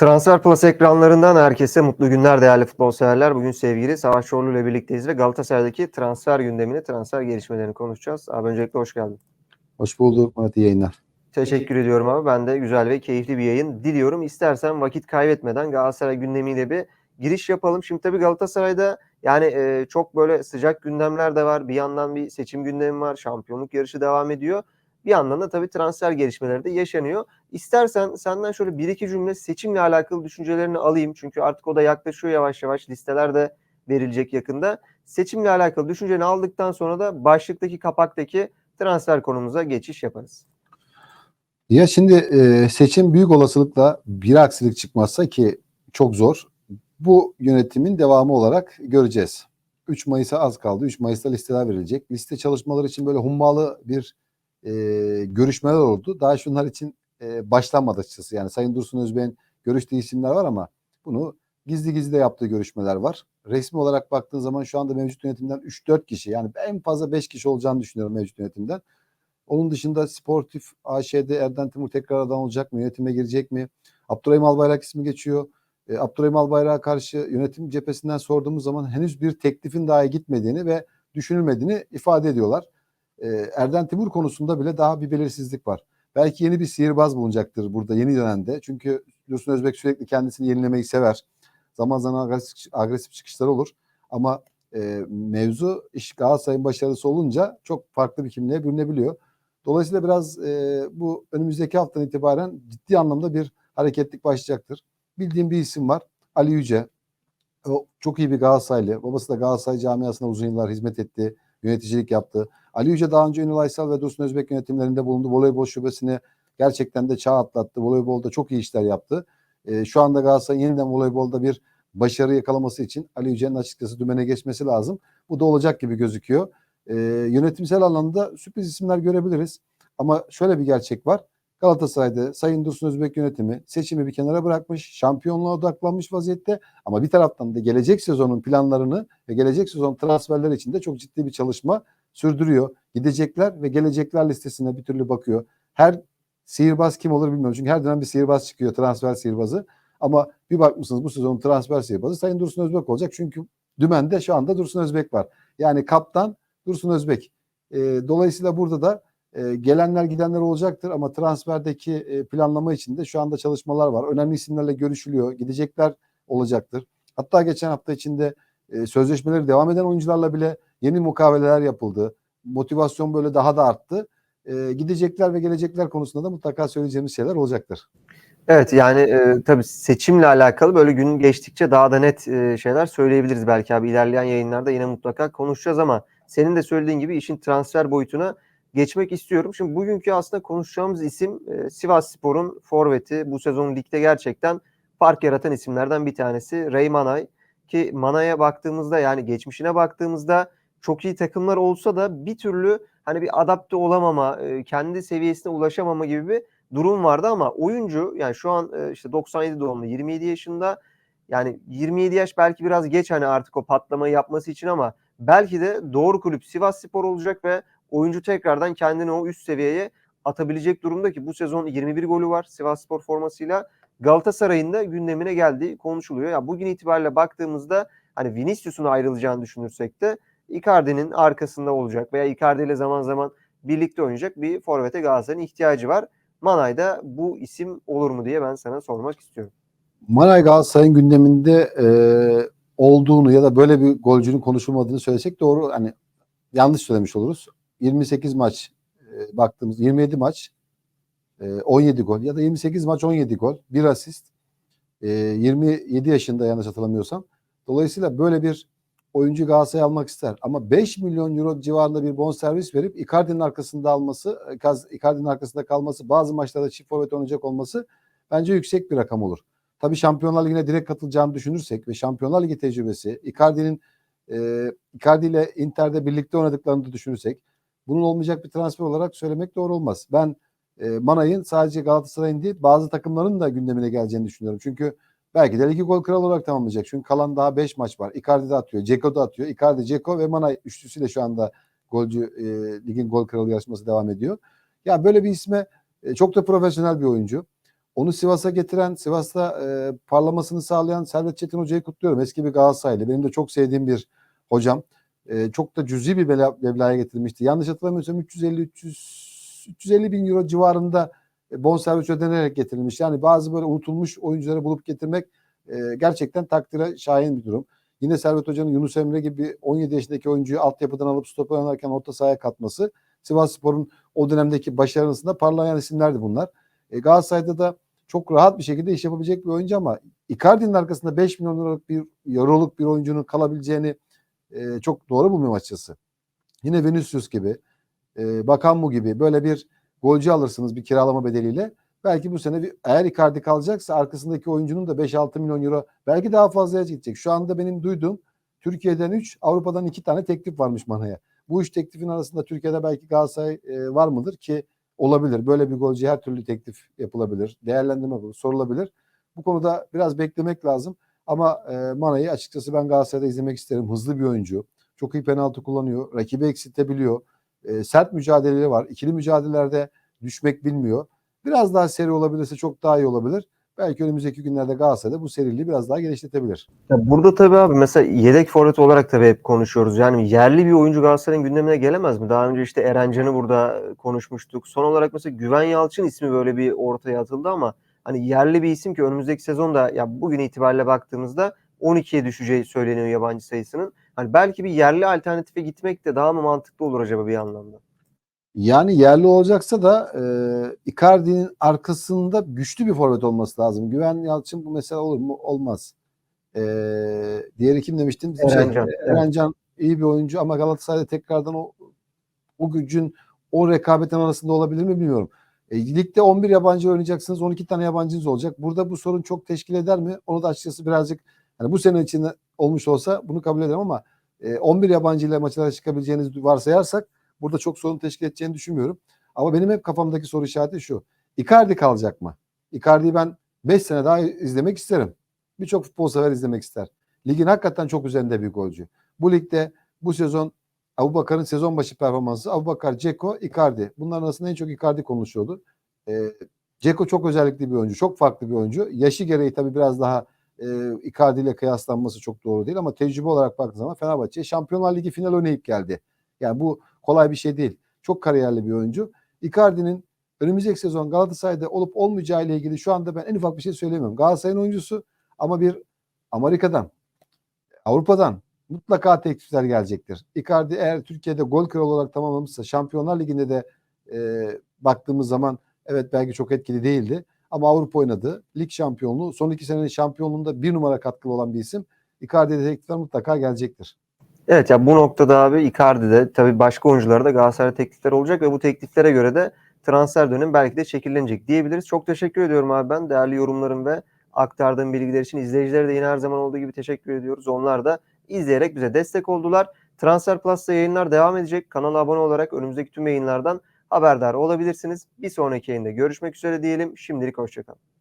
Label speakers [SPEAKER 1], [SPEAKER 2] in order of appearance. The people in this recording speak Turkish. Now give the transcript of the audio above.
[SPEAKER 1] Transfer Plus ekranlarından herkese mutlu günler değerli futbol severler. Bugün sevgili Savaş Çorlu ile birlikteyiz ve Galatasaray'daki transfer gündemini, transfer gelişmelerini konuşacağız. Abi öncelikle hoş geldin.
[SPEAKER 2] Hoş bulduk iyi yayınlar.
[SPEAKER 1] Teşekkür ediyorum abi. Ben de güzel ve keyifli bir yayın diliyorum. İstersen vakit kaybetmeden Galatasaray gündemiyle bir giriş yapalım. Şimdi tabii Galatasaray'da yani e, çok böyle sıcak gündemler de var. Bir yandan bir seçim gündemi var. Şampiyonluk yarışı devam ediyor. Bir yandan da tabii transfer gelişmeleri de yaşanıyor. İstersen senden şöyle bir iki cümle seçimle alakalı düşüncelerini alayım. Çünkü artık o da yaklaşıyor yavaş yavaş. Listeler de verilecek yakında. Seçimle alakalı düşünceni aldıktan sonra da başlıktaki kapaktaki transfer konumuza geçiş yaparız.
[SPEAKER 2] Ya şimdi e, seçim büyük olasılıkla bir aksilik çıkmazsa ki çok zor. Bu yönetimin devamı olarak göreceğiz. 3 Mayıs'a az kaldı. 3 Mayıs'ta listeler verilecek. Liste çalışmaları için böyle hummalı bir e, görüşmeler oldu. Daha şunlar için e, başlanmadı açıkçası. Yani Sayın Dursun Özbey'in görüştüğü isimler var ama bunu gizli gizli de yaptığı görüşmeler var. Resmi olarak baktığın zaman şu anda mevcut yönetimden 3-4 kişi yani en fazla 5 kişi olacağını düşünüyorum mevcut yönetimden. Onun dışında Sportif AŞ'de Erden Timur tekrardan olacak mı? Yönetime girecek mi? Abdurrahim Albayrak ismi geçiyor. E, Abdurrahim Albayrak'a karşı yönetim cephesinden sorduğumuz zaman henüz bir teklifin dahi gitmediğini ve düşünülmediğini ifade ediyorlar. E, Erden Timur konusunda bile daha bir belirsizlik var. Belki yeni bir sihirbaz bulunacaktır burada yeni dönemde. Çünkü Dursun Özbek sürekli kendisini yenilemeyi sever. Zaman zaman agresif, agresif çıkışları olur. Ama e, mevzu iş Galatasaray'ın başarısı olunca çok farklı bir kimliğe bürünebiliyor. Dolayısıyla biraz e, bu önümüzdeki haftadan itibaren ciddi anlamda bir hareketlik başlayacaktır. Bildiğim bir isim var. Ali Yüce. O çok iyi bir Galatasaraylı. Babası da Galatasaray camiasına uzun yıllar hizmet etti. Yöneticilik yaptı. Ali Yüce daha önce Ünal Aysal ve Dursun Özbek yönetimlerinde bulundu. Voleybol şubesini gerçekten de çağ atlattı. Voleybolda çok iyi işler yaptı. E, şu anda Galatasaray yeniden voleybolda bir başarı yakalaması için Ali Yüce'nin açıkçası dümene geçmesi lazım. Bu da olacak gibi gözüküyor. E, yönetimsel anlamda sürpriz isimler görebiliriz. Ama şöyle bir gerçek var. Galatasaray'da Sayın Dursun Özbek yönetimi seçimi bir kenara bırakmış, şampiyonluğa odaklanmış vaziyette ama bir taraftan da gelecek sezonun planlarını ve gelecek sezon transferleri için de çok ciddi bir çalışma sürdürüyor. Gidecekler ve gelecekler listesine bir türlü bakıyor. Her sihirbaz kim olur bilmiyorum. Çünkü her dönem bir sihirbaz çıkıyor, transfer sihirbazı. Ama bir bakmışsınız bu sezonun transfer sihirbazı Sayın Dursun Özbek olacak. Çünkü dümende şu anda Dursun Özbek var. Yani kaptan Dursun Özbek. E, dolayısıyla burada da e, gelenler gidenler olacaktır ama transferdeki e, planlama için de şu anda çalışmalar var. Önemli isimlerle görüşülüyor. Gidecekler olacaktır. Hatta geçen hafta içinde e, sözleşmeleri devam eden oyuncularla bile yeni mukaveleler yapıldı. Motivasyon böyle daha da arttı. E, gidecekler ve gelecekler konusunda da mutlaka söyleyeceğimiz şeyler olacaktır.
[SPEAKER 1] Evet yani e, tabii seçimle alakalı böyle gün geçtikçe daha da net e, şeyler söyleyebiliriz belki abi ilerleyen yayınlarda yine mutlaka konuşacağız ama senin de söylediğin gibi işin transfer boyutuna geçmek istiyorum. Şimdi bugünkü aslında konuşacağımız isim e, Sivas Spor'un forveti. Bu sezon ligde gerçekten fark yaratan isimlerden bir tanesi Ray Manay. Ki Manay'a baktığımızda yani geçmişine baktığımızda çok iyi takımlar olsa da bir türlü hani bir adapte olamama, e, kendi seviyesine ulaşamama gibi bir durum vardı ama oyuncu yani şu an e, işte 97 doğumlu 27 yaşında yani 27 yaş belki biraz geç hani artık o patlamayı yapması için ama belki de doğru kulüp Sivas Spor olacak ve oyuncu tekrardan kendini o üst seviyeye atabilecek durumda ki bu sezon 21 golü var Sivas Spor formasıyla. Galatasaray'ın da gündemine geldiği konuşuluyor. Ya bugün itibariyle baktığımızda hani Vinicius'un ayrılacağını düşünürsek de Icardi'nin arkasında olacak veya Icardi ile zaman zaman birlikte oynayacak bir forvete Galatasaray'ın ihtiyacı var. Manay'da bu isim olur mu diye ben sana sormak istiyorum.
[SPEAKER 2] Manay Galatasaray'ın gündeminde e, olduğunu ya da böyle bir golcünün konuşulmadığını söylesek doğru hani yanlış söylemiş oluruz. 28 maç e, baktığımız 27 maç e, 17 gol ya da 28 maç 17 gol, bir asist. E, 27 yaşında yanlış hatırlamıyorsam. Dolayısıyla böyle bir oyuncu Galatasaray almak ister. Ama 5 milyon euro civarında bir bonservis verip Icardi'nin arkasında alması, Icardi'nin arkasında kalması, bazı maçlarda çift forvet oynayacak olması bence yüksek bir rakam olur. Tabii Şampiyonlar Ligi'ne direkt katılacağını düşünürsek ve Şampiyonlar Ligi tecrübesi, Icardi'nin e, Icardi ile Inter'de birlikte oynadıklarını düşünürsek bunun olmayacak bir transfer olarak söylemek doğru olmaz. Ben e, Manay'ın sadece Galatasaray'ın değil bazı takımların da gündemine geleceğini düşünüyorum. Çünkü belki de ligi gol kralı olarak tamamlayacak. Çünkü kalan daha 5 maç var. Icardi de atıyor, Ceko da atıyor. Icardi, Ceko ve Manay üçlüsüyle şu anda golcü e, ligin gol kralı yarışması devam ediyor. Ya böyle bir isme e, çok da profesyonel bir oyuncu. Onu Sivas'a getiren, Sivas'ta e, parlamasını sağlayan Servet Çetin Hoca'yı kutluyorum. Eski bir Galatasaraylı. Benim de çok sevdiğim bir hocam. E, çok da cüzi bir mebla- meblağa getirmişti. Yanlış hatırlamıyorsam 350 300 350 bin euro civarında e, bonservis ödenerek getirilmiş. Yani bazı böyle unutulmuş oyuncuları bulup getirmek e, gerçekten takdire şayan bir durum. Yine Servet Hoca'nın Yunus Emre gibi 17 yaşındaki oyuncuyu altyapıdan alıp stoper oynarken orta sahaya katması Sivas Spor'un o dönemdeki başarısında parlayan isimlerdi bunlar. E, Galatasaray'da da çok rahat bir şekilde iş yapabilecek bir oyuncu ama Icardi'nin arkasında 5 milyon liralık bir euroluk bir oyuncunun kalabileceğini e, çok doğru bulmuyorum açıkçası. Yine Vinicius gibi, e, Bakanmu gibi böyle bir golcü alırsınız bir kiralama bedeliyle. Belki bu sene bir, eğer Icardi kalacaksa arkasındaki oyuncunun da 5-6 milyon euro belki daha fazlaya gidecek. Şu anda benim duyduğum Türkiye'den 3, Avrupa'dan 2 tane teklif varmış Mana'ya. Bu üç teklifin arasında Türkiye'de belki Galatasaray e, var mıdır ki olabilir. Böyle bir golcü her türlü teklif yapılabilir. Değerlendirme yapılır, sorulabilir. Bu konuda biraz beklemek lazım. Ama e, Mana'yı açıkçası ben Galatasaray'da izlemek isterim. Hızlı bir oyuncu. Çok iyi penaltı kullanıyor. Rakibi eksiltebiliyor. E, sert mücadeleleri var. İkili mücadelelerde düşmek bilmiyor. Biraz daha seri olabilirse çok daha iyi olabilir. Belki önümüzdeki günlerde Galatasaray'da bu seriliği biraz daha geliştirebilir.
[SPEAKER 1] Ya burada tabii abi mesela yedek forvet olarak tabii hep konuşuyoruz. Yani yerli bir oyuncu Galatasaray'ın gündemine gelemez mi? Daha önce işte Erencan'ı burada konuşmuştuk. Son olarak mesela Güven Yalçın ismi böyle bir ortaya atıldı ama hani yerli bir isim ki önümüzdeki sezonda ya bugün itibariyle baktığımızda 12'ye düşeceği söyleniyor yabancı sayısının. Hani belki bir yerli alternatife gitmek de daha mı mantıklı olur acaba bir anlamda?
[SPEAKER 2] Yani yerli olacaksa da e, Icardi'nin arkasında güçlü bir forvet olması lazım. Güven Yalçın bu mesela olur mu? Olmaz. E, diğeri kim demiştin?
[SPEAKER 1] Erencan,
[SPEAKER 2] Şey,
[SPEAKER 1] evet.
[SPEAKER 2] Erencan iyi bir oyuncu ama Galatasaray'da tekrardan o o gücün o rekabetin arasında olabilir mi bilmiyorum. E, ligde 11 yabancı oynayacaksınız. 12 tane yabancınız olacak. Burada bu sorun çok teşkil eder mi? Onu da açıkçası birazcık hani bu sene içinde olmuş olsa bunu kabul ederim ama e, 11 yabancı ile maçlara çıkabileceğinizi varsayarsak burada çok sorun teşkil edeceğini düşünmüyorum. Ama benim hep kafamdaki soru işareti şu. Icardi kalacak mı? Icardi'yi ben 5 sene daha izlemek isterim. Birçok futbol sever izlemek ister. Ligin hakikaten çok üzerinde bir golcü. Bu ligde bu sezon Abubakar'ın sezon başı performansı Abubakar, Ceko, Icardi. Bunların arasında en çok Icardi konuşuyordu. Ee, Ceko çok özellikli bir oyuncu. Çok farklı bir oyuncu. Yaşı gereği tabii biraz daha e, Icardi ile kıyaslanması çok doğru değil ama tecrübe olarak baktığın zaman Fenerbahçe Şampiyonlar Ligi final oynayıp geldi. Yani bu kolay bir şey değil. Çok kariyerli bir oyuncu. Icardi'nin önümüzdeki sezon Galatasaray'da olup olmayacağı ile ilgili şu anda ben en ufak bir şey söylemiyorum. Galatasaray'ın oyuncusu ama bir Amerika'dan, Avrupa'dan mutlaka teklifler gelecektir. Icardi eğer Türkiye'de gol kralı olarak tamamlamışsa Şampiyonlar Ligi'nde de e, baktığımız zaman evet belki çok etkili değildi. Ama Avrupa oynadı. Lig şampiyonluğu. Son iki senenin şampiyonluğunda bir numara katkılı olan bir isim. Icardi'de teklifler mutlaka gelecektir.
[SPEAKER 1] Evet ya bu noktada abi Icardi'de tabii başka oyunculara da Galatasaray teklifler olacak ve bu tekliflere göre de transfer dönemi belki de şekillenecek diyebiliriz. Çok teşekkür ediyorum abi ben değerli yorumlarım ve aktardığım bilgiler için. izleyicilere de yine her zaman olduğu gibi teşekkür ediyoruz. Onlar da izleyerek bize destek oldular. Transfer Plus'ta yayınlar devam edecek. Kanala abone olarak önümüzdeki tüm yayınlardan haberdar olabilirsiniz. Bir sonraki yayında görüşmek üzere diyelim. Şimdilik hoşçakalın.